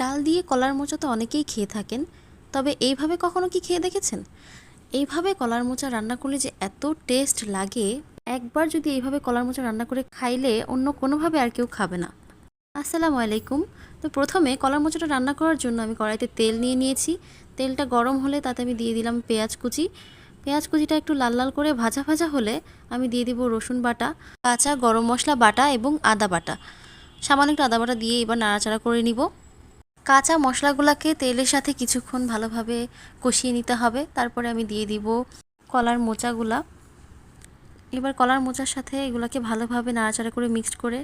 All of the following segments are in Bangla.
ডাল দিয়ে কলার মোচা তো অনেকেই খেয়ে থাকেন, তবে এইভাবে কখনো কি খেয়ে দেখেছেন? এইভাবে কলার মোচা রান্না করলে যে এত টেস্ট লাগে, একবার যদি এইভাবে কলার মোচা রান্না করে খাইলে অন্য কোনোভাবে আর কেউ খাবে না। আসসালামু আলাইকুম। তো প্রথমে কলার মোচাটা রান্না করার জন্য আমি কড়াইতে তেল নিয়ে নিয়েছি। তেলটা গরম হলে তাতে আমি দিয়ে দিলাম পেঁয়াজ কুচি। পেঁয়াজ কুচিটা একটু লাল লাল করে ভাজা ভাজা হলে আমি দিয়ে দিব রসুন বাটা, কাঁচা গরম মশলা বাটা এবং আদা বাটা। সামান্য একটু আদা বাটা দিয়ে এবার নাড়াচাড়া করে নিব। কাঁচা মশলাগুলোকে তেলের সাথে কিছুক্ষণ ভালোভাবে কষিয়ে নিতে হবে। তারপরে আমি দিয়ে দিব কলার মোচাগুলা। এবার কলার মোচার সাথে এগুলাকে ভালোভাবে নাড়াচাড়া করে মিক্সড করে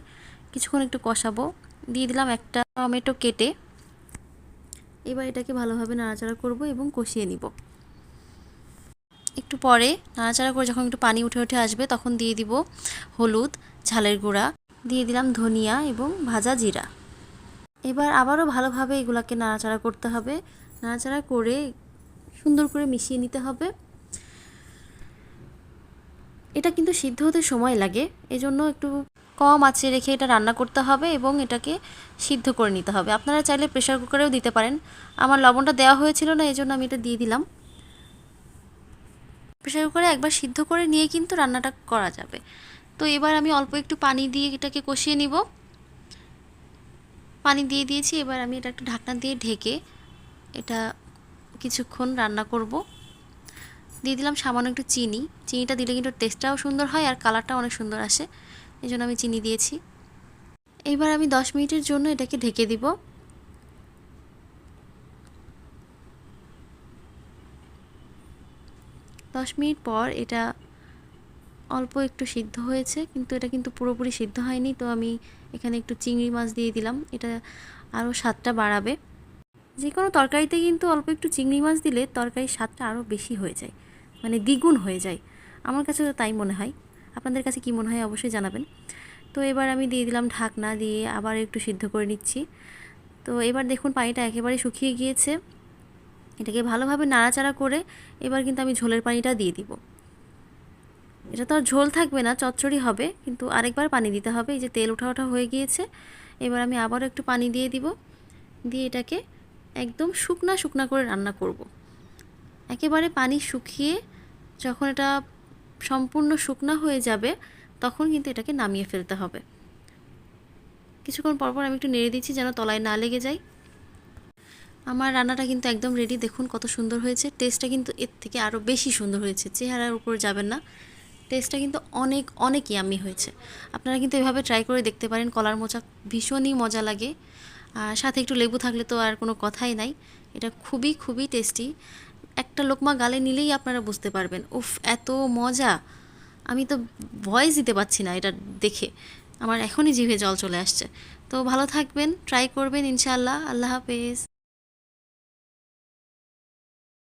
কিছুক্ষণ একটু কষাবো। দিয়ে দিলাম একটা টমেটো কেটে। এবার এটাকে ভালোভাবে নাড়াচাড়া করব এবং কষিয়ে নিব। একটু পরে নাড়াচাড়া করে যখন একটু পানি উঠে উঠে আসবে তখন দিয়ে দিব হলুদ, ঝালের গুঁড়া। দিয়ে দিলাম ধনিয়া এবং ভাজা জিরা। এবার আবারও ভালোভাবে এগুলাকে নাড়াচাড়া করতে হবে। নাড়াচাড়া করে সুন্দর করে মিশিয়ে নিতে হবে। এটা কিন্তু সিদ্ধ হতে সময় লাগে, এজন্য একটু কম আঁচে রেখে এটা রান্না করতে হবে এবং এটাকে সিদ্ধ করে নিতে হবে। আপনারা চাইলে প্রেশার কুকারেও দিতে পারেন। আমার লবণটা দেওয়া হয়েছিল না এই জন্য আমি এটা দিয়ে দিলাম। প্রেশার কুকারে একবার সিদ্ধ করে নিয়ে কিন্তু রান্নাটা করা যাবে। তো এবার আমি অল্প একটু পানি দিয়ে এটাকে কষিয়ে নিব। পানি দিয়ে দিয়েছি, এবার আমি এটা একটু ঢাকনা দিয়ে ঢেকে এটা কিছুক্ষণ রান্না করব। দিয়ে দিলাম সামান্য একটু চিনি। চিনিটা দিলে কিন্তু টেস্টটাও সুন্দর হয় আর কালারটাও অনেক সুন্দর আসে। এই জন্য আমি চিনি দিয়েছি। এইবার আমি দশ মিনিটের জন্য এটাকে ঢেকে দিব। দশ মিনিট পর এটা অল্প একটু সিদ্ধ হয়েছে, কিন্তু এটা কিন্তু পুরোপুরি সিদ্ধ হয়নি, তো আমি এখানে একটু চিংড়ি মাছ দিয়ে দিলাম। এটা আরও স্বাদটা বাড়াবে। যে কোনো তরকারিতে কিন্তু অল্প একটু চিংড়ি মাছ দিলে তরকারির স্বাদটা আরও বেশি হয়ে যায় মানে দ্বিগুণ হয়ে যায়। আমার কাছে তো তাই মনে হয়। আপনাদের কাছে কি মনে হয় অবশ্যই জানাবেন। তো এবার আমি দিয়ে দিলাম ঢাকনা দিয়ে আবার একটু সিদ্ধ করে নিচ্ছি। তো এবার দেখুন পানিটা একেবারে শুকিয়ে গিয়েছে। এটাকে ভালোভাবে নাড়াচাড়া করে এবার কিন্তু আমি ঝোলের পানিটা দিয়ে দিব। এটা তো আর ঝোল থাকবে না, চচ্চড়ি হবে, কিন্তু আরেকবার পানি দিতে হবে। এই যে তেল ওঠা ওঠা হয়ে গিয়েছে, এবার আমি আবারও একটু পানি দিয়ে দিব। দিয়ে এটাকে একদম শুকনা শুকনা করে রান্না করব। একেবারে পানি শুকিয়ে যখন এটা সম্পূর্ণ শুকনা হয়ে যাবে, তখন কিন্তু এটাকে নামিয়ে ফেলতে হবে। কিছুক্ষণ পরপর আমি একটু নেড়ে দিচ্ছি যেন তলায় না লেগে যায়। আমার রান্নাটা কিন্তু একদম রেডি দেখুন কত সুন্দর হয়েছে। টেস্টটা কিন্তু এর থেকে আরও বেশি সুন্দর হয়েছে। চেহারার উপর যাবেন না। টেস্টটা কিন্তু অনেক অনেক ইয়ামি হয়েছে। আপনারা কিন্তু এভাবে ট্রাই করে দেখতে পারেন, কলার মোচা ভীষণই মজা লাগে। আর সাথে একটু লেবু থাকলে তো আর কোনো কথাই নাই। এটা খুবই খুবই টেস্টি একটা লোকমা গালে নিলেই আপনারা বুঝতে পারবেন, উফ, এত মজা। আমি তো ভয়েস দিতে পারছি না এটা দেখে। আমার এখনই জিভে জল চলে আসছে। তো ভালো থাকবেন ট্রাই করবেন, ইনশাআল্লাহ। আল্লাহ হাফেজ।